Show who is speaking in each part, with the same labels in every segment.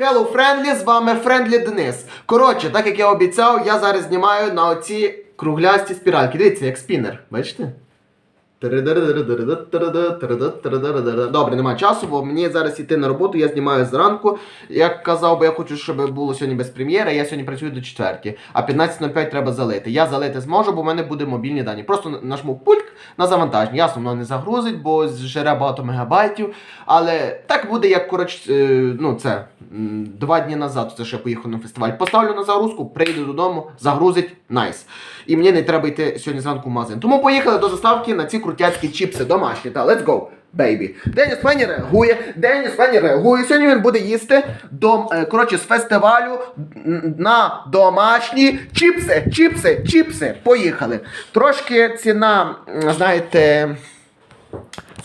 Speaker 1: Hello, Friendly, з вами Френдлі Денис. Коротше, так як я обіцяв, я зараз знімаю на оці круглясті спіральки. Дивіться, як спінер, бачите? Добре, немає часу, бо мені зараз йти на роботу, я знімаю зранку. Як казав би, я хочу, щоб було сьогодні без прем'єри, я сьогодні працюю до четверті, а 15.05 треба залити. Я залити зможу, бо в мене буде мобільні дані. Просто нажму пульт на завантаження. Ясно, воно не загрузить, бо зжере багато мегабайтів. Але так буде, як коротше, е, ну це два дні назад, це ще поїхав на фестиваль. Поставлю на загрузку, прийду додому, загрузить, найс. І мені не треба йти сьогодні зранку в магазин. Тому поїхали до заставки на ці крутяцькі чіпси домашні. Та let's go, baby. Деніс Фені реагує, Деніс Фені реагує. Сьогодні він буде їсти дом, е, коротше, з фестивалю на домашні чіпси, чіпси, чіпси. Поїхали. Трошки ціна, знаєте.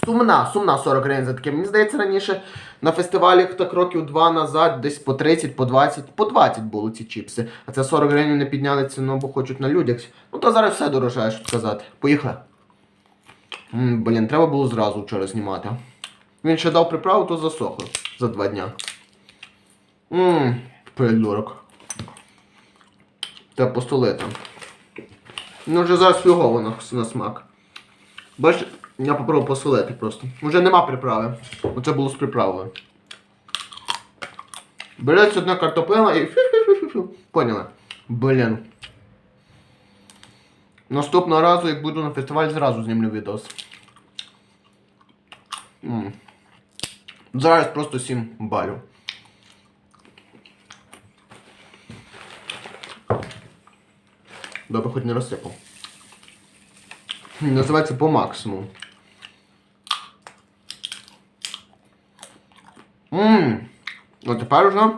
Speaker 1: Сумна, сумна 40 гривень за таке. Мені здається, раніше на фестивалі так років два назад, десь по 30, по 20, по 20 було ці чіпси. А це 40 гривень не підняли ціну, бо хочуть на людях. Ну то зараз все дорожає, що сказати. Поїхали. М, блін, треба було зразу вчора знімати. Він ще дав приправу, то засохло за два дня. Ммм, придурок. Та постолити. Ну вже зараз фігово на, на смак. Бачиш, я попробував посолити просто. Уже нема приправи. Оце було з приправою. Береться одна картоплина і фю-фю-фю-фю. Поняли? Блін. Наступного разу, як буду на фестиваль, зразу знімлю відос. М. Зараз просто 7 балів. Добре, хоч не розсипав. Називається по максимуму. Ммм. А тепер вже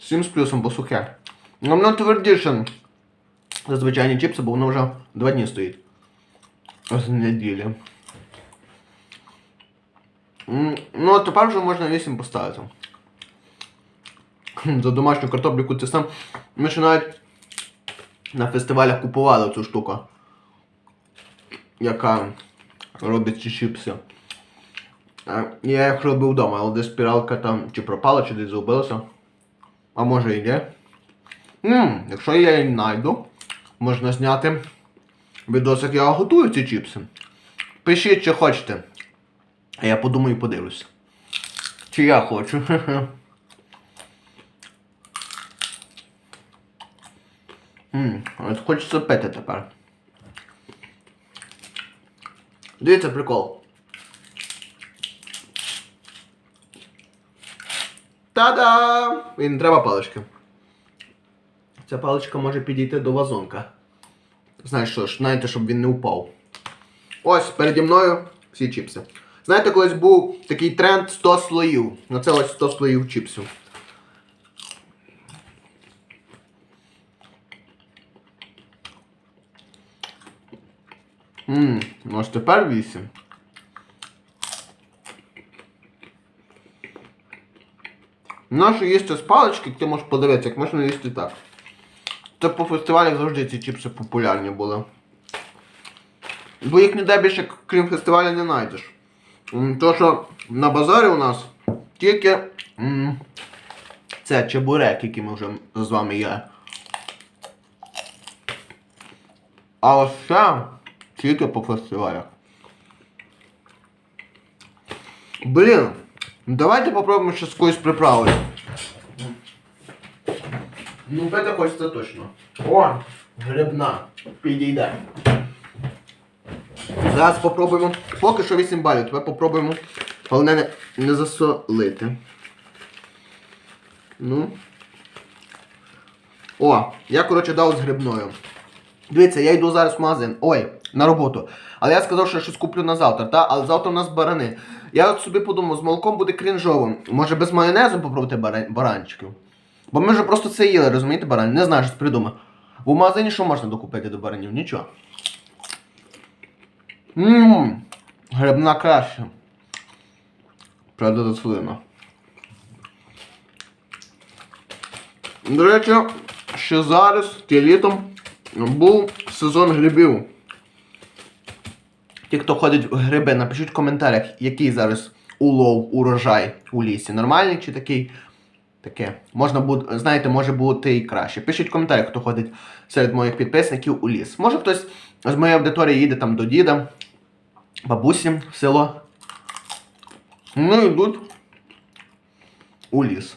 Speaker 1: 7 з плюсом, бо сухе. Ну, Воно твердіше за звичайні чіпси, бо воно вже 2 дні стоїть. З неділі. Ну, а тепер вже можна 8 поставити. За домашню картоплю яку ти сам. Ми ще навіть на фестивалях купували цю штуку яка робить ці чіпси. Я їх робив вдома, але десь спіралка там чи пропала, чи десь загубилася. А може і є. Ммм, якщо я її знайду, можна зняти відос, як я готую ці чіпси. Пишіть, чи хочете. А я подумаю і подивлюся. Чи я хочу. Хочеться пити тепер. Дивіться прикол. Та-да! І не треба палички. Ця паличка може підійти до вазонка. Знаєш що ж, знаєте, щоб він не упав. Ось переді мною всі чіпси. Знаєте, колись був такий тренд 100 слоїв. На це ось 100 слоїв чіпсів. Ммм, ну ось тепер 8. Нащо їсти з палички, ти можеш подивитися, як можна їсти так. Це по фестивалях завжди ці чіпси популярні були. Бо їх ніде більше, крім фестивалю, не знайдеш. То, що на базарі у нас тільки це чебурек, який ми вже з вами є. А ось це тільки по фестивалях. Блін, давайте попробуємо ще з якоюсь приправою. Ну, пити хочеться точно. О, грибна. Підійде. Зараз попробуємо. Поки що 8 балів, тепер попробуємо. Головне не, не засолити. Ну. О, я, коротше, дав з грибною. Дивіться, я йду зараз в магазин. Ой, на роботу. Але я сказав, що я щось куплю на завтра, та? але завтра у нас барани. Я от собі подумав, з молоком буде крінжово. Може без майонезу попробувати баранчиків? Бо ми вже просто це їли, розумієте, баран? Не знаю, щось придумав. В магазині що можна докупити до баранів? Нічого. Ммм, грибна краще. Правда, дослина. До речі, ще зараз, ті літом, був сезон грибів. Ті, хто ходить в гриби, напишіть в коментарях, який зараз улов, урожай у лісі. Нормальний чи такий таке. Можна буде, знаєте, може бути і краще. Пишіть в коментарях, хто ходить серед моїх підписників у ліс. Може хтось з моєї аудиторії їде там до діда, бабусі в село. Ну йдуть у ліс.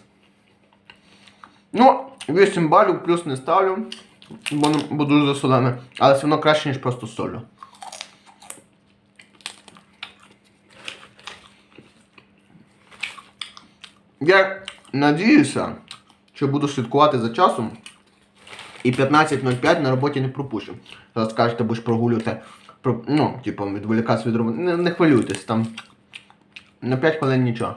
Speaker 1: Ну, 8 балів плюс не ставлю, бо, дуже засолене. Але все одно краще, ніж просто з Я надіюся, що буду слідкувати за часом. І 15.05 на роботі не пропущу. Зараз скажете, будеш прогулювати. Про, ну, типу, відволікатися від роботи. Не, не хвилюйтесь, там на 5 хвилин нічого.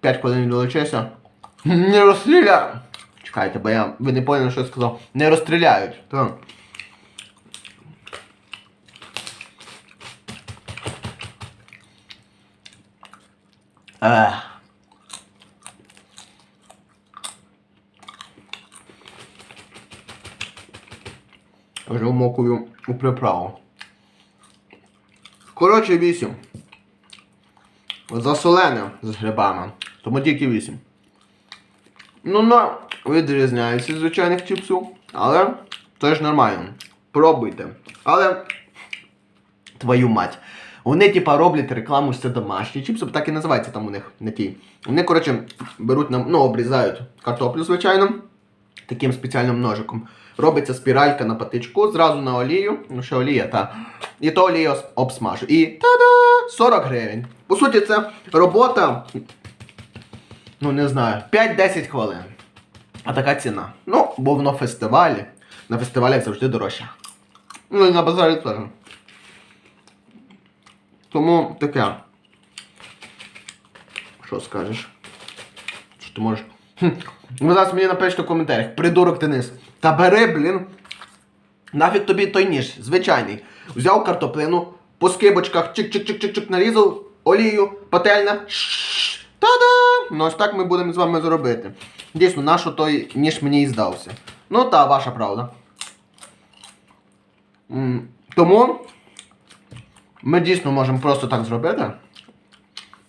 Speaker 1: П'ять хвилин відволічуся. Не розстріляю! Чекайте, бо я. Ви не поняли, що я сказав. Не розстріляють. Так. Ех. Вже вмокую у приправу. Коротше, 8. Засолене з грибами. Тому тільки 8. Ну, на відрізняється від звичайних чіпсів. Але теж нормально. Пробуйте. Але твою мать. Вони, типа, роблять рекламу, що це домашні чіпси, так і називається там у них не ті. Вони, коротше, беруть нам, ну, обрізають картоплю, звичайно, таким спеціальним ножиком. Робиться спіралька на патичку, зразу на олію, ну що олія, та. І то олію обсмажу. І та-да! 40 гривень. По суті, це робота, ну не знаю, 5-10 хвилин. А така ціна. Ну, бо воно фестивалі. На фестивалях завжди дорожче. Ну і на базарі теж. Тому таке. Що скажеш? Що ти можеш? Хм. Ви зараз мені напишете в коментарях. Придурок Денис. Та бери, блін. Нафіг тобі той ніж, звичайний. Взяв картоплину, по скибочках чик-чик-чик-чик-чик нарізав, олію, пательня. шш, Та-да! Ну ось так ми будемо з вами зробити. Дійсно, нащо той ніж мені і здався. Ну та, ваша правда. Тому ми дійсно можемо просто так зробити.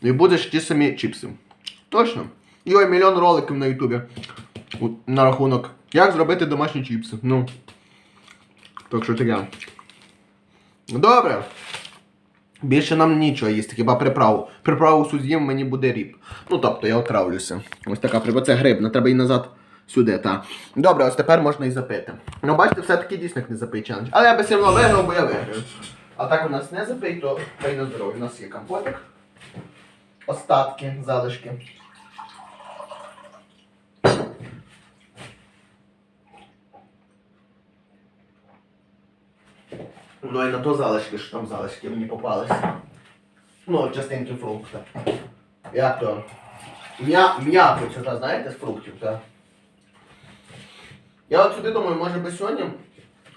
Speaker 1: І будеш ті самі чіпси. Точно. І ой, мільйон роликів на Ютубі. На рахунок. Як зробити домашні чіпси. Ну. Так що таке. Добре. Більше нам нічого їсти, хіба приправу. Приправу суддів мені буде ріб. Ну тобто я отравлюся. Ось така приправа. Це грибна, треба і назад сюди, та. Добре, ось тепер можна і запити. Ну, бачите, все-таки дійсно не запий челендж. Але я би все одно виграв, бо я виграю. А так у нас не запий, то хай на здоров'я. У нас є компотик. Остатки, залишки. Ну і на то залишки, що там залишки мені попалися. Ну, частинки фрукта. Як то? М'я, м'яко, це, знаєте, з фруктів, так? Я от собі думаю, може би сьогодні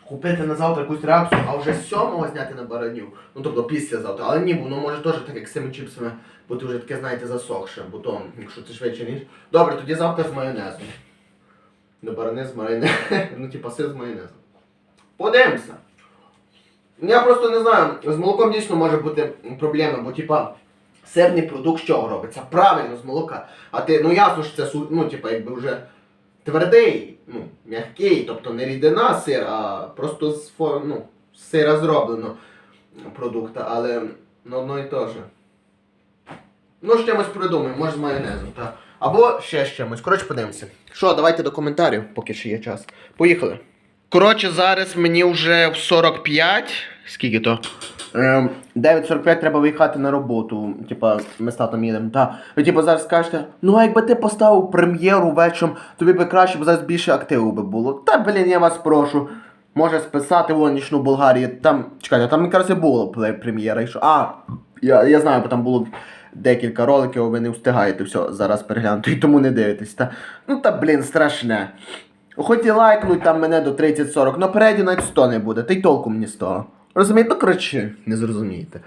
Speaker 1: купити на завтра якусь реакцію, а вже сьомого зняти на баранів. Ну тобто після завтра. Але ні, воно може теж так як з цими чіпсами бути вже таке, знаєте, засохше, бо то, якщо це швидше ніж. Добре, тоді завтра з майонезом. Не барани з майонезом. ну, типа сир з майонезом. Подивимося. Я просто не знаю, з молоком дійсно може бути проблема, бо типа сирний продукт з чого робиться? Правильно, з молока. А ти, ну ясно, що це ну, типа, якби вже твердий, ну, м'який, тобто не рідина сир, а просто з ну, з сира зроблено продукта, але ну, одно і те же. Ну, з чимось придумаємо, може з майонезом, так. Або ще з чимось. Коротше, подивимося. Що, давайте до коментарів, поки ще є час. Поїхали. Коротше, зараз мені вже в 45. Скільки то? Ем, 9.45 треба виїхати на роботу. Типа, ми з татом їдемо. Та. Ви типу зараз скажете, ну а якби ти поставив прем'єру вечором, тобі би краще, бо зараз більше активу би було. Та блін, я вас прошу. Може списати вон нічну Болгарії. Там, чекайте, там якраз і було прем'єра. і що- А, я, я знаю, бо там було декілька роликів, ви не встигаєте все зараз переглянути, і тому не дивитесь. Та. Ну та блін, страшне. Хоч і лайкнуть там мене до 30-40, но переді навіть 100 не буде, та й толку мені з того. Розумієте? Ну, коротше, не зрозумієте.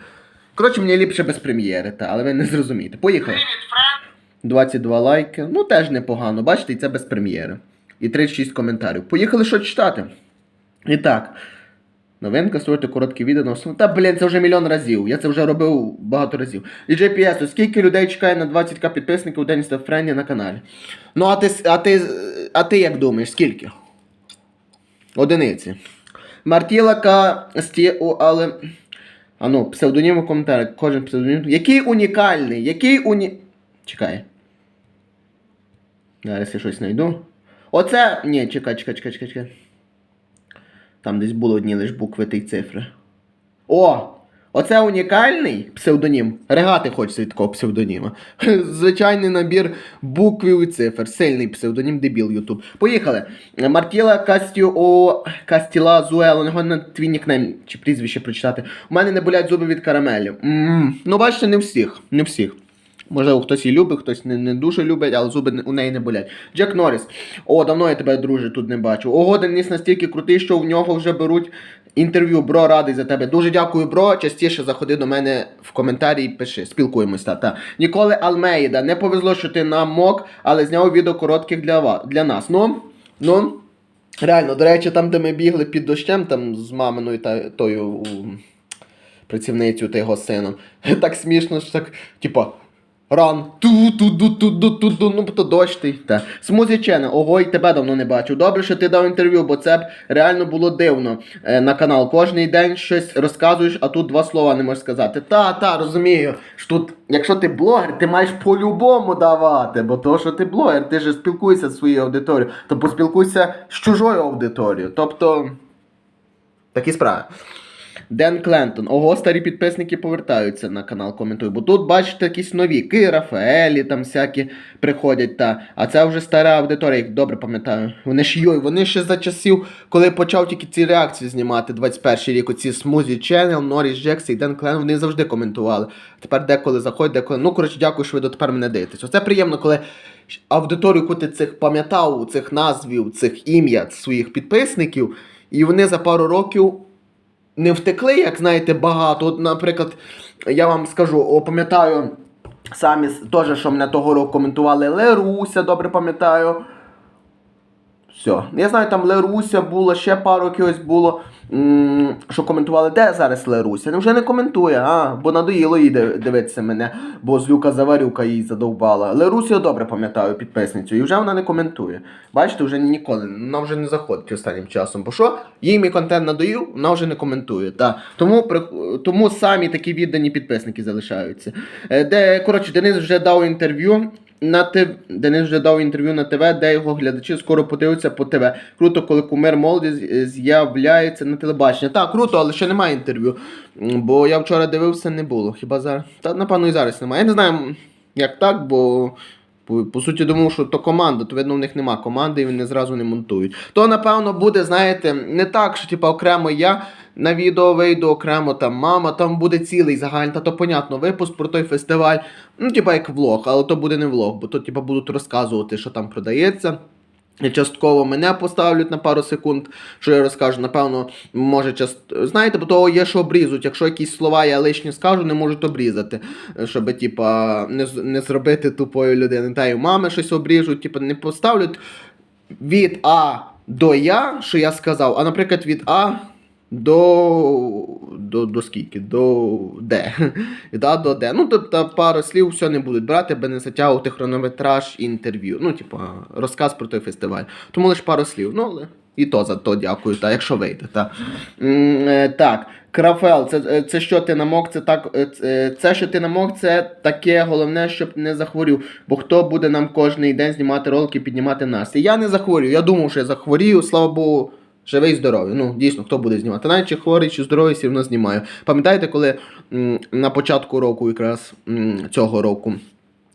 Speaker 1: Коротше, мені ліпше без прем'єри, але ви не зрозумієте. Поїхали. 22 лайки. Ну теж непогано, бачите, і це без прем'єри. І 36 коментарів. Поїхали що читати. І так. Новинка створити короткі відео на основу. Та блін, це вже мільйон разів. Я це вже робив багато разів. І GPS, скільки людей чекає на 20к підписників у день Френді на каналі? Ну, а ти, а ти, а ти як думаєш, скільки? Одиниці. Мартілака сті, о, але. А ну, псевдонім у коментарях. Кожен псевдонім. Який унікальний? Який уні. Чекай. Зараз я щось знайду. Оце. Ні, чекай, чекай, чекай, чекай, чекай. Там десь було одні лише букви та й цифри. О! Оце унікальний псевдонім. Регати хочеться від такого псевдоніма. Звичайний набір буквів і цифр. Сильний псевдонім, дебіл Ютуб. Поїхали. Мартіла Кастіо Кастіла Зуел. У нього на твій нікнейм чи прізвище прочитати. У мене не болять зуби від карамелі. Ну, бачите, не всіх. Не всіх. Можливо, хтось і любить, хтось не, не дуже любить, але зуби у неї не болять. Джек Норріс. О, давно я тебе, друже, тут не бачу. Ого, Денис настільки крутий, що в нього вже беруть інтерв'ю. Бро, радий за тебе. Дуже дякую, бро. Частіше заходи до мене в коментарі і пиши. Спілкуємось, та, та. Ніколи Алмеїда. Не повезло, що ти нам мог, але зняв відео коротких для, ва- для нас. Ну, ну. Реально, до речі, там, де ми бігли під дощем, там з маминою та тою у, працівницю та його сином. Так смішно, що так, типа. Ран, ту ту ду ту ду ту ду ну то дощ ти. Та. Смузі Чене, ого, і тебе давно не бачив. Добре, що ти дав інтерв'ю, бо це б реально було дивно е, на канал. Кожний день щось розказуєш, а тут два слова не можеш сказати. Та, та, розумію. Що тут, якщо ти блогер, ти маєш по-любому давати, бо то, що ти блогер, ти ж спілкуєшся зі своєю аудиторією, то поспілкуйся з чужою аудиторією. Тобто. Такі справи. Ден Клентон. Ого, старі підписники повертаються на канал, коментують. Бо тут, бачите, якісь нові Ки, Рафаелі, там всякі приходять. Та. А це вже стара аудиторія, як добре пам'ятаю. Вони ж йой, вони ще за часів, коли почав тільки ці реакції знімати 21 рік, оці Смузі Channel, Норріс Джекс і Ден Клентон, вони завжди коментували. Тепер деколи заходять, деколи. Ну, коротше, дякую, що ви дотепер мене дивитесь. Оце приємно, коли аудиторію, яку ти цих пам'ятав, цих назвів, цих ім'я своїх підписників, і вони за пару років не втекли, як знаєте, багато. От, наприклад, я вам скажу, пам'ятаю самі теж, що мене того року коментували Леруся, добре пам'ятаю. Все. Я знаю, там Леруся було, ще пару якогось було, що коментували, де зараз Леруся? Ну вже не коментує, а, бо надоїло їй дивитися мене, бо злюка заварюка їй задовбала. Лерусю я добре пам'ятаю підписницю, і вже вона не коментує. Бачите, вже ніколи, вона вже не заходить останнім часом. Бо що? Їй мій контент надоїв, вона вже не коментує. Та. Тому, тому самі такі віддані підписники залишаються. Е, Де, коротше, Денис вже дав інтерв'ю. На ТВ Денис вже дав інтерв'ю на ТВ, де його глядачі скоро подивляться по ТВ. Круто, коли кумир молоді з'являється на телебаченні. Так, круто, але ще немає інтерв'ю. Бо я вчора дивився, не було. Хіба зараз? Та напевно і зараз немає. Я не знаю, як так, бо. По, по суті, думав, що то команда, то видно, в них нема команди і вони зразу не монтують. То, напевно, буде, знаєте, не так, що типа окремо я на відео вийду, окремо там мама, там буде цілий загальний, та то понятно, випуск про той фестиваль. Ну, типа як влог, але то буде не влог, бо то типа будуть розказувати, що там продається. Частково мене поставлять на пару секунд, що я розкажу. Напевно, може част... Знаєте, бо того є, що обрізуть. Якщо якісь слова я лишні скажу, не можуть обрізати. Щоб, типа, не, не зробити тупою людини. Та й мами щось обріжуть, типа, не поставлять від А до Я, що я сказав, а, наприклад, від А до. До, до скільки? До Д. Від А до Д. Ну, тобто пару слів все не будуть брати, аби не затягувати хронометраж інтерв'ю. Ну, типу, розказ про той фестиваль. Тому лише пару слів. Ну, і то за то дякую, та, якщо вийде. Та. Е, так, Крафел, це, е, це що ти намок, це так. е, це- що ти намок, це таке головне, щоб не захворів. Бо хто буде нам кожен день знімати ролики, піднімати нас. І я не захворію. Я думав, що я захворію, слава Богу. Живий і здоровий. Ну, дійсно, хто буде знімати? Навіть чи хворий, чи здоровий, все одно знімаю. Пам'ятаєте, коли м, на початку року, якраз м, цього року,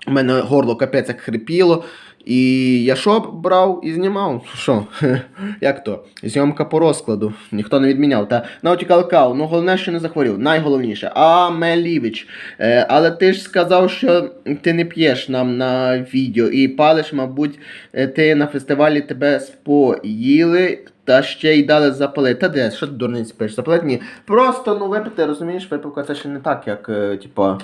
Speaker 1: у мене горло капець як хрипіло. І я що брав і знімав? Що? Як то? Зйомка по розкладу. Ніхто не відміняв. Та Nautical Cow, ну головне, що не захворів. Найголовніше. Амелівич. Е, але ти ж сказав, що ти не п'єш нам на відео і палиш, мабуть, е, ти на фестивалі тебе споїли. Та ще й дали запалити. Та де, що ти дурниць пишеш? Запалити ні. Просто ну випити, розумієш, випивка це ще не так, як типа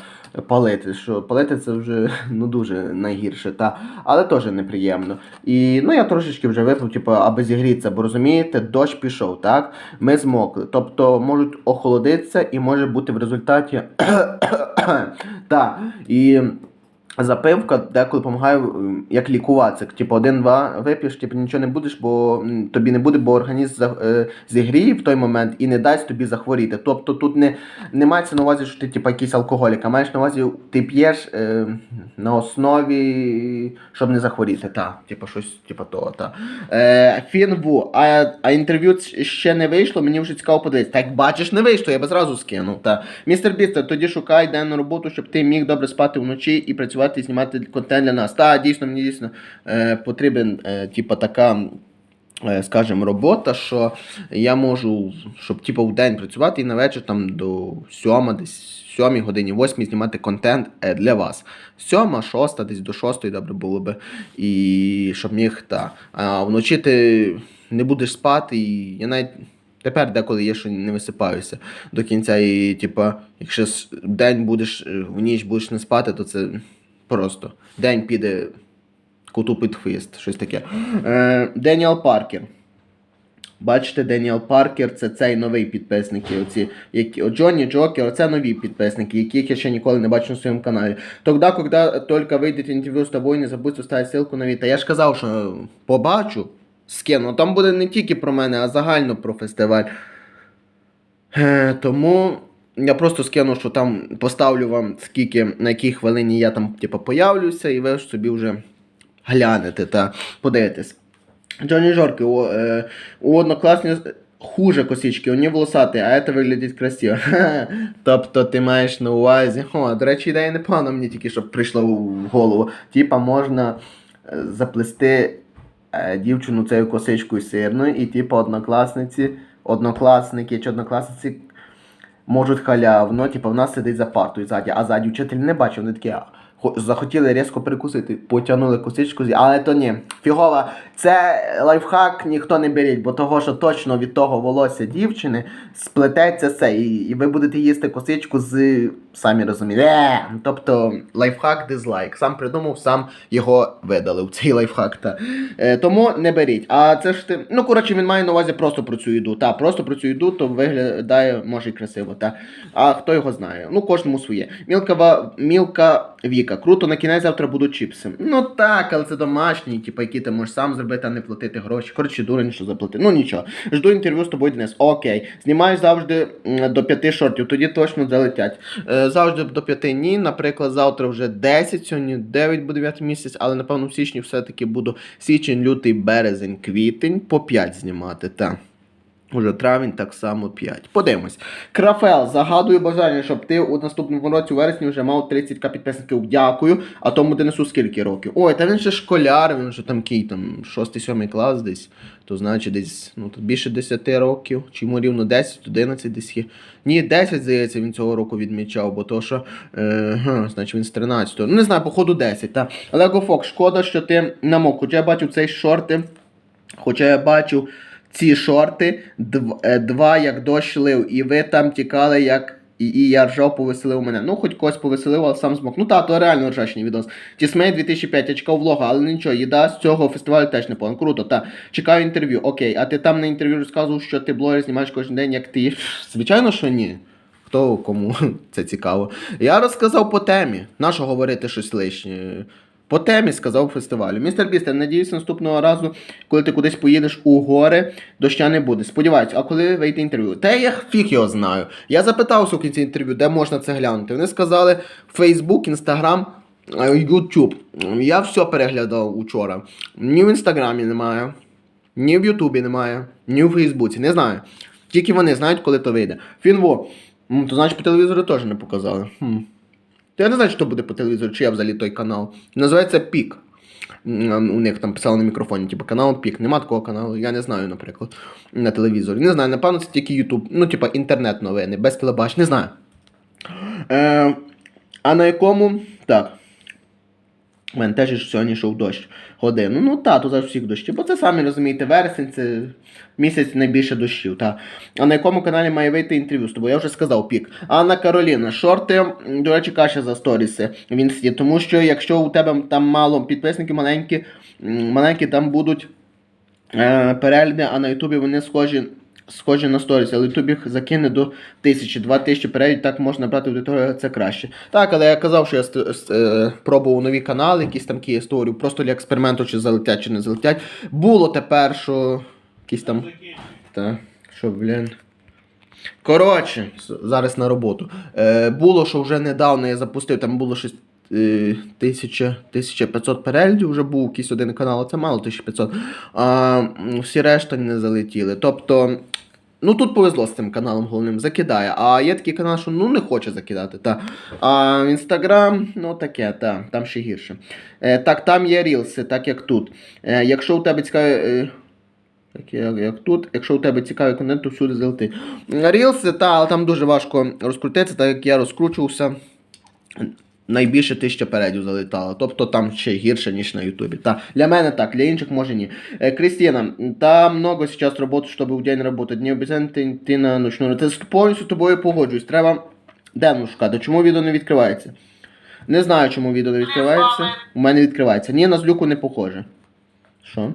Speaker 1: палити. Що палити це вже ну дуже найгірше, та але теж неприємно. І ну я трошечки вже випив, типу, аби зігрітися, бо розумієте, дощ пішов, так? Ми змокли. Тобто можуть охолодитися і може бути в результаті. так. І запивка деколи допомагає як лікуватися. Типу, один-два вип'єш, типу, нічого не будеш, бо тобі не буде, бо організм е, зігріє в той момент і не дасть тобі захворіти. Тобто тут не, не мається на увазі, що ти типу, якийсь алкоголік, а маєш на увазі, ти п'єш е, на основі, щоб не захворіти. Та, типу, щось типу того. Та. Е, Фінву, а, а інтерв'ю ще не вийшло, мені вже цікаво подивитися. Так бачиш, не вийшло, я би зразу скинув. Та. Містер Бістер, тоді шукай денну роботу, щоб ти міг добре спати вночі і працювати і знімати контент для нас. Та, дійсно, мені дійсно е, потрібен, е, типу, така. е, Скажімо, робота, що я можу, щоб типу, в день працювати і на вечір там до 7, десь 7 годині, 8 знімати контент е, для вас. 7, 6, десь до 6 добре було би. І щоб міг та. А вночі ти не будеш спати, і я навіть тепер деколи є, що не висипаюся до кінця. І, типа, якщо день будеш, е, в ніч будеш не спати, то це просто день піде коту під щось таке. Е, Деніел Паркер. Бачите, Деніел Паркер це цей новий підписники. Оці, які, о, Джонні Джокер, це нові підписники, яких я ще ніколи не бачив на своєму каналі. Тогда, когда только выйдет інтерв'ю з тобою, не забудь оставити ссылку на відео. Я ж казав, що побачу, скину. Там буде не тільки про мене, а загально про фестиваль. Е, тому я просто скину, що там поставлю вам скільки, на якій хвилині я там типу, появлюся, і ви ж собі вже глянете та подивитесь. Джонні Жорки, у, е, у однокласні хуже косички, вони волосаті, а це виглядить красиво. тобто ти маєш на увазі. О, до речі, ідея непогана мені тільки що прийшла в голову. Типа можна е, заплести е, дівчину цією косичкою сирною, і типу однокласниці, однокласники чи однокласниці можуть халявно, типу, в нас сидить за партою ззаді, а ззаді вчитель не бачив, вони такі. «А, хо- Захотіли різко прикусити, потягнули косичку, але то ні. Фігова, це лайфхак ніхто не беріть, бо того, що точно від того волосся дівчини сплететься все, і, і ви будете їсти косичку з самі розумієте. Е, тобто лайфхак дизлайк. Сам придумав, сам його видалив. Цей лайфхак. Та. Е, тому не беріть. А це ж ти. Ну, коротше, він має на увазі просто про цю їду. Та, просто про цю їду, то виглядає, може, і красиво. Та. А хто його знає? Ну, кожному своє. Мілка, Ва- Мілка Віка. Круто, на кінець завтра будуть чіпси. Ну так, але це домашні, типу, які ти можеш сам зробити, а не платити гроші. Коротше, дурень, що заплатити. Ну нічого. Жду інтерв'ю з тобою, Денис. Окей. Знімаю завжди до п'яти шортів, тоді точно залетять. Е, завжди до 5 ні. Наприклад, завтра вже 10, сьогодні 9 буде 9 місяць, але напевно в січні все-таки буду січень, лютий, березень, квітень по 5 знімати. Так. Уже травень так само 5. Подивимось. Крафел, загадую бажання, щоб ти у наступному році у вересні вже мав 30к підписників. Дякую. А тому Денису скільки років? Ой, та він ще школяр, він вже там кий, там 6-7 клас десь. То значить десь ну, тут більше 10 років. Чи йому рівно 10, 11 десь є. Ні, 10, здається, він цього року відмічав, бо то що, е, значить він з 13. Ну не знаю, походу 10. Та. Лего Фок, шкода, що ти намок. Хоча я бачив цей шорти. Хоча я бачив ці шорти, е, два як дощ лив, і ви там тікали, як. І, і я ржав, повеселив мене. Ну, хоч когось повеселив, але сам змог. Ну та, то реально ржачний відос. Тісмей 2005, я чекав влога, але нічого, їда з цього фестивалю теж непогано. Круто, та. Чекаю інтерв'ю. Окей, а ти там на інтерв'ю розказував, що ти блогер знімаєш кожен день, як ти. Звичайно, що ні. Хто кому це цікаво. Я розказав по темі. Нащо говорити щось лишнє? По темі сказав фестивалю. Містер Бістер, надіюся, наступного разу, коли ти кудись поїдеш у гори, доща не буде. Сподіваюсь, а коли вийде інтерв'ю? Та я фіг його знаю. Я запитався у кінці інтерв'ю, де можна це глянути. Вони сказали Facebook, Instagram, YouTube. Я все переглядав учора. Ні в інстаграмі немає, ні в Ютубі немає, ні в Фейсбуці. Не знаю. Тільки вони знають, коли то вийде. Фінво. То значить по телевізору теж не показали. Хм. То я не знаю, що буде по телевізору, чи я взагалі той канал. Називається Пік. У них там писали на мікрофоні, типу канал Пік. Нема такого каналу, я не знаю, наприклад, на телевізорі. Не знаю, напевно, це тільки Ютуб. Ну, типа інтернет-новини, без телебач, не знаю. Е, а на якому. Так. У мене теж сьогодні йшов дощ годину. Ну та, то зараз всіх дощі. Бо це самі розумієте, вересень це місяць найбільше дощів. Та. А на якому каналі має вийти інтерв'ю з тобою? Я вже сказав пік. Анна Кароліна, шорти, до речі, каша за сторіси в інсті. Тому що якщо у тебе там мало підписників маленькі, маленькі там будуть е, перегляди, а на Ютубі вони схожі. Схожі на сторіс, але Ютуб їх закине до тисячі, два тисячі переглядів, так можна брати аудиторію, це краще. Так, але я казав, що я ст- е, пробував нові канали, якісь там створював, просто для експерименту, чи залетять, чи не залетять. Було тепер, що якісь там. Та, що, блін. Коротше, зараз на роботу. Е, було, що вже недавно я запустив, там було щось. Е, 1000, 1500 переглядів вже був якийсь один канал, а це мало 1500. А всі решта не залетіли. Тобто, ну тут повезло з цим каналом головним, закидає. А є такий канал, що ну не хоче закидати. Та. А інстаграм, ну таке, та, там ще гірше. Е, так, там є рілси, так як тут. Е, якщо у тебе цікаві. Е, так як, як тут, якщо у тебе цікавий контент, то всюди залети. Рілси, та, але там дуже важко розкрутитися, так як я розкручувався. Найбільше тисяча передів залетало. Тобто там ще гірше, ніж на Ютубі. Та, для мене так, для інших може ні. Е, Кристина, там много сейчас работы, чтобы в день работать. Не обязательно ти, на ночну. Ти з- повністю тобою погоджуюсь. Треба денну шукати. Чому відео не відкривається? Не знаю, чому відео не відкривається. У мене відкривається. Ні, на злюку не похоже. Що?
Speaker 2: 2-0.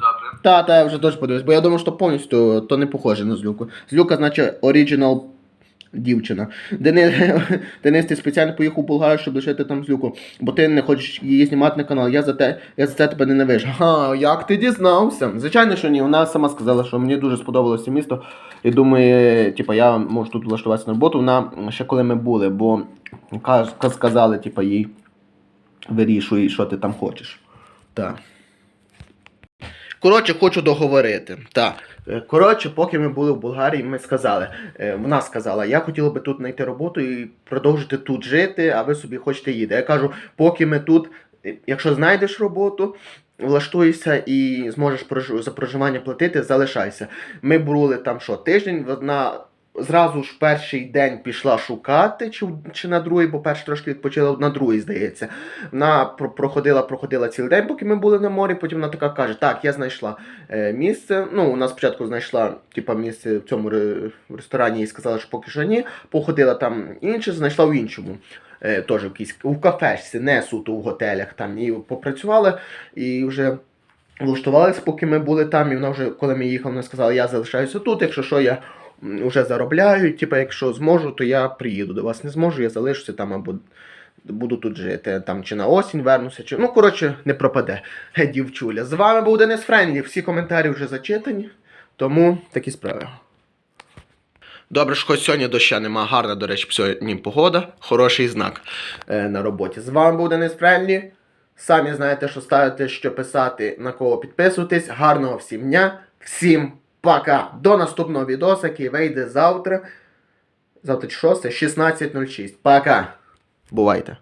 Speaker 2: Добре.
Speaker 1: Та, та, я вже теж подивився, бо я думав, що повністю то не похоже на злюку. Злюка, значить, оригінал дівчина. Денис, Денис, ти спеціально поїхав у Болгарію, щоб лишити там злюку, бо ти не хочеш її знімати на канал. Я за те, я за це тебе ненавижу. Ха, як ти дізнався? Звичайно, що ні. Вона сама сказала, що мені дуже сподобалося місто. І думає, типа, я можу тут влаштуватися на роботу. Вона ще коли ми були, бо сказали, типа, їй вирішуй, що ти там хочеш. Так. Коротше, хочу договорити. Так. Е, Коротше, поки ми були в Болгарії, ми сказали, е, вона сказала, я хотіла би тут знайти роботу і продовжити тут жити, а ви собі хочете їде. Я кажу, поки ми тут, е, якщо знайдеш роботу, влаштуєшся і зможеш за проживання платити, залишайся. Ми були там що, тиждень, вона зразу ж перший день пішла шукати, чи, чи на другий, бо перший трошки відпочила, на другий, здається. Вона про- проходила, проходила цілий день, поки ми були на морі. Потім вона така каже: Так, я знайшла е, місце. Ну, вона спочатку знайшла типа, місце в цьому ресторані і сказала, що поки що ні. Походила там інше, знайшла в іншому. Е, теж в кафешці, не суто в готелях там. І попрацювала, і вже. Влаштувалися, поки ми були там, і вона вже, коли ми їхали, вона сказала, я залишаюся тут, якщо що, я вже заробляю, типа, якщо зможу, то я приїду до вас. Не зможу, я залишуся там або буду тут жити. Там чи на осінь вернуся, чи. Ну, коротше, не пропаде. Дівчуля. З вами був Денис Френлі. Всі коментарі вже зачитані. Тому такі справи. Добре, що хоч сьогодні доща нема. Гарна, до речі, сьогодні погода. Хороший знак е, на роботі. З вами був Денис Френлі. Самі знаєте, що ставити, що писати, на кого підписуватись. Гарного всім дня. Всім пока. До наступного відоса, який вийде завтра. Завтра 6, 16.06. Пока. Бувайте.